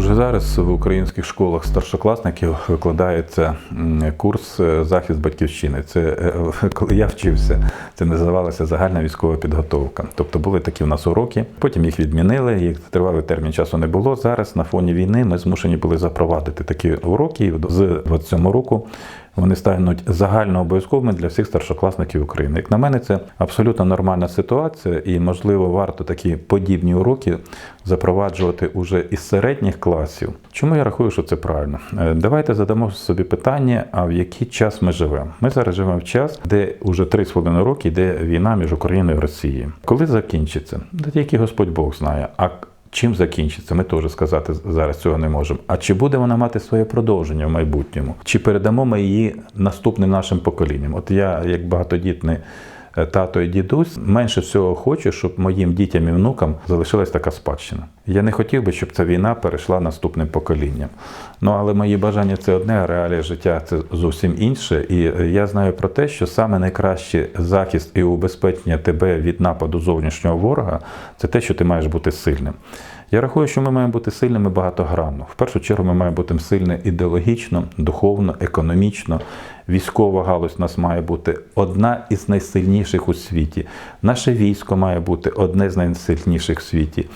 Уже зараз в українських школах старшокласників викладається курс е, захист батьківщини. Це е, коли я вчився, це називалася загальна військова підготовка. Тобто були такі в нас уроки. Потім їх відмінили. Їх тривалий термін часу не було. Зараз на фоні війни ми змушені були запровадити такі уроки. З 27 року вони стануть загально обов'язковими для всіх старшокласників України. Як на мене, це абсолютно нормальна ситуація, і можливо варто такі подібні уроки запроваджувати уже із середніх класів. Чому я рахую, що це правильно? Е, Давайте задамо собі питання: а в який час ми живемо? Ми зараз живемо в час, де уже 3,5 роки йде війна між Україною і Росією. Коли закінчиться? Та тільки Господь Бог знає. А Чим закінчиться, ми теж сказати зараз цього не можемо. А чи буде вона мати своє продовження в майбутньому? Чи передамо ми її наступним нашим поколінням? От я, як багатодітний тато і дідусь, менше всього хочу, щоб моїм дітям і внукам залишилась така спадщина. Я не хотів би, щоб ця війна перейшла наступним поколінням. Ну але мої бажання це одне, а реалія життя це зовсім інше. І е, я знаю про те, що саме найкращий захист і убезпечення тебе від нападу зовнішнього ворога це те, що ти маєш бути сильним. Я рахую, що ми маємо бути сильними багатогранно. В першу чергу ми маємо бути сильні ідеологічно, духовно, економічно. Військова галузь у нас має бути одна із найсильніших у світі. Наше військо має бути одне з найсильніших в світі.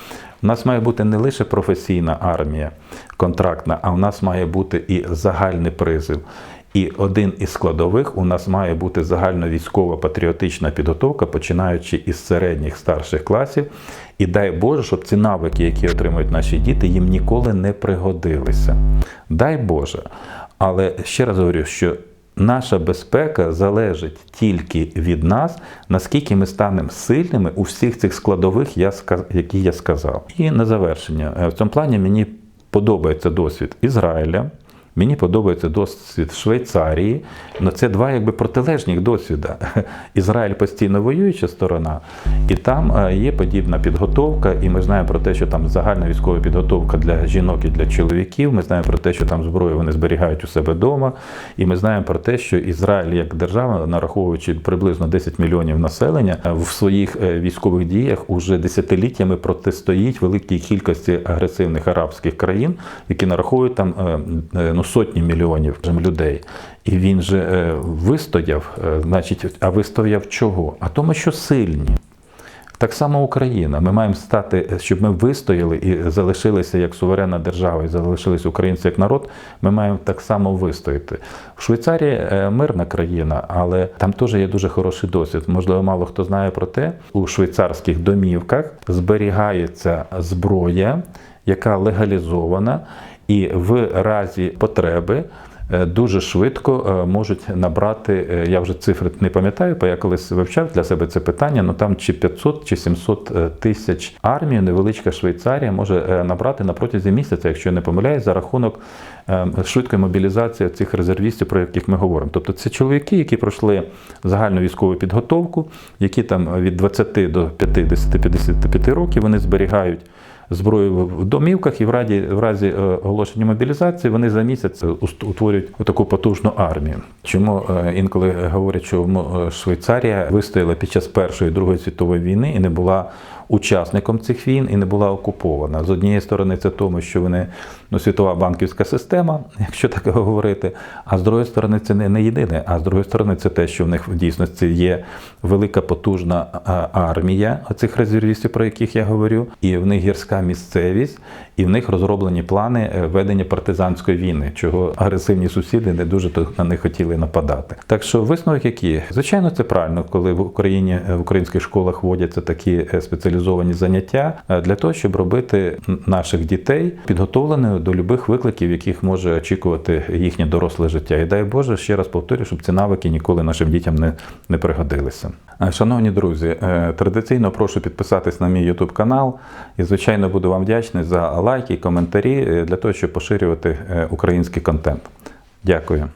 У нас має бути не лише професійна армія контрактна, а у нас має бути і загальний призив. І один із складових у нас має бути загальновійськова патріотична підготовка, починаючи із середніх старших класів. І дай Боже, щоб ці навики, які отримують наші діти, їм ніколи не пригодилися. Дай Боже. Але ще раз говорю, що наша безпека залежить тільки від нас, наскільки ми станемо сильними у всіх цих складових, які я сказав. І на завершення, Е, в цьому плані мені подобається досвід Ізраїля. Мені подобається досвід Швейцарії, але це два якби протилежних досвіда. Ізраїль постійно воююча сторона, і там е, є подібна підготовка, і ми знаємо про те, що там загальна військова підготовка для жінок і для чоловіків. Ми знаємо про те, що там зброю вони зберігають у себе вдома. І ми знаємо про те, що Ізраїль як держава, нараховуючи приблизно 10 мільйонів населення, е, в своїх е, військових діях уже десятиліттями протистоїть великій кількості агресивних арабських країн, які нараховують там е, сотні мільйонів людей. І він же е, вистояв, е, значить, а вистояв чого? А тому, що сильні. Так само Україна. Ми маємо стати, щоб ми вистояли і залишилися як суверенна держава, і залишилися українці як народ. Ми маємо так само вистояти. В Швейцарії е, мирна країна, але там теж є дуже хороший досвід. Можливо, мало хто знає про те. У швейцарських домівках зберігається зброя, яка легалізована, і в разі потреби. е, Дуже швидко е, можуть набрати, е, я вже цифри не пам'ятаю, бо я колись вивчав для себе це питання, ну там чи 500 чи 700 е, тисяч армію невеличка Швейцарія може набрати на протязі місяця, якщо я не помиляюсь, за рахунок швидкої мобілізації цих резервістів, про яких ми говоримо. Тобто це чоловіки, які пройшли загальну військову підготовку, які там від 20 до 50-55 років вони зберігають зброю в домівках, і в разі, в разі е, оголошення мобілізації вони за місяць е, утворюють таку потужну армію. Чому е, інколи говорять, що Швейцарія вистояла під час Першої і Другої світової війни і не була учасником цих війн і не була окупована. З однієї сторони, це тому, що вони ну, світова банківська система, якщо так говорити. А з другої сторони, це не, не єдине. А з другої сторони, це те, що в них в дійсності є велика потужна армія цих резервістів, про яких я говорю, і в них гірська місцевість, і в них розроблені плани е, ведення партизанської війни, чого агресивні сусіди не дуже на них хотіли нападати. Так що висновок який? Звичайно, це правильно, коли в Україні в українських школах вводяться такі е, спеціалізовані заняття е, для того, щоб робити наших дітей підготовленими до любих викликів, яких може очікувати їхнє доросле життя. І дай Боже, ще раз повторюю, щоб ці навики ніколи нашим дітям не, не пригодилися. Е, Шановні друзі, е, традиційно прошу підписатись на мій YouTube канал і, звичайно, буду вам вдячний за лайки, коментарі е, для того, щоб поширювати український контент. Дякую.